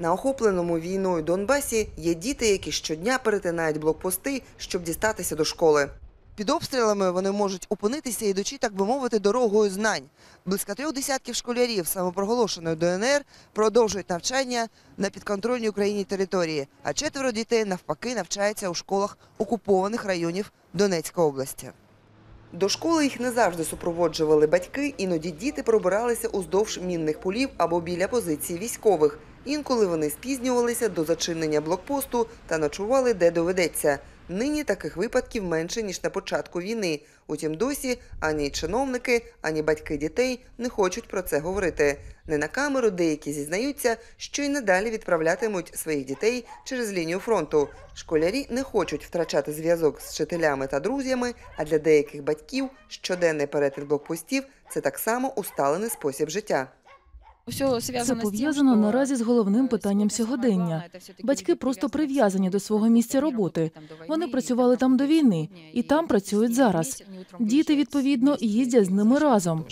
На охопленому війною Донбасі є діти, які щодня перетинають блокпости, щоб дістатися до школи. Під обстрілами вони можуть опинитися, ідучи, так би мовити, дорогою знань. Близько трьох десятків школярів самопроголошеної ДНР продовжують навчання на підконтрольній Україні території, а четверо дітей навпаки навчаються у школах окупованих районів Донецької області. До школи їх не завжди супроводжували батьки, іноді діти пробиралися уздовж мінних полів або біля позицій військових. Інколи вони спізнювалися до зачинення блокпосту та ночували де доведеться. Нині таких випадків менше ніж на початку війни. Утім, досі ані чиновники, ані батьки дітей не хочуть про це говорити. Не на камеру деякі зізнаються, що й надалі відправлятимуть своїх дітей через лінію фронту. Школярі не хочуть втрачати зв'язок з вчителями та друзями. А для деяких батьків щоденний перетин блокпостів це так само усталений спосіб життя. Це пов'язано наразі з головним питанням сьогодення. Батьки просто прив'язані до свого місця роботи. Вони працювали там до війни і там працюють зараз. Діти відповідно їздять з ними разом.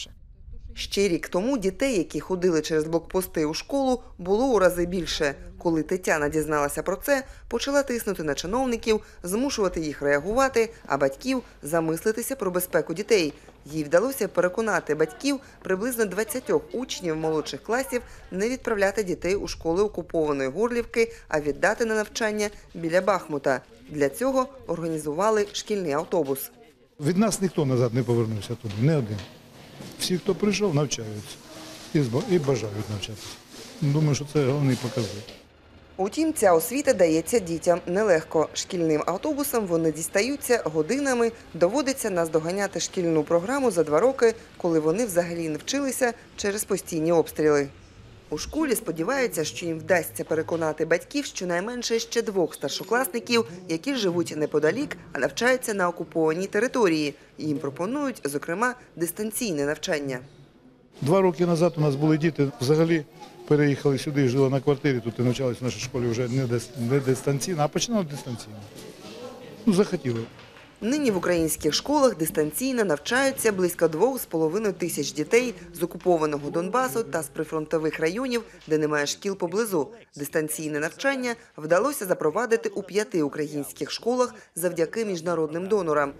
Ще рік тому дітей, які ходили через блокпости у школу, було у рази більше. Коли Тетяна дізналася про це, почала тиснути на чиновників, змушувати їх реагувати, а батьків замислитися про безпеку дітей. Їй вдалося переконати батьків приблизно 20 учнів молодших класів не відправляти дітей у школи окупованої Горлівки, а віддати на навчання біля Бахмута. Для цього організували шкільний автобус. Від нас ніхто назад не повернувся туди, не один. Всі, хто прийшов, навчаються і, бажають навчатися. Думаю, що це головний показник. Утім, ця освіта дається дітям нелегко. Шкільним автобусом вони дістаються годинами. Доводиться наздоганяти шкільну програму за два роки, коли вони взагалі не вчилися через постійні обстріли. У школі сподіваються, що їм вдасться переконати батьків щонайменше ще двох старшокласників, які живуть неподалік, а навчаються на окупованій території. Їм пропонують, зокрема, дистанційне навчання. Два роки назад у нас були діти, взагалі переїхали сюди жили на квартирі, тут і навчалися в нашій школі вже не дистанційно, а починали дистанційно. Ну, захотіли. Нині в українських школах дистанційно навчаються близько 2,5 тисяч дітей з окупованого Донбасу та з прифронтових районів, де немає шкіл поблизу. Дистанційне навчання вдалося запровадити у п'яти українських школах завдяки міжнародним донорам.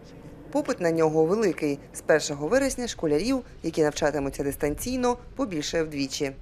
Попит на нього великий. З 1 вересня школярів, які навчатимуться дистанційно, побільшає вдвічі.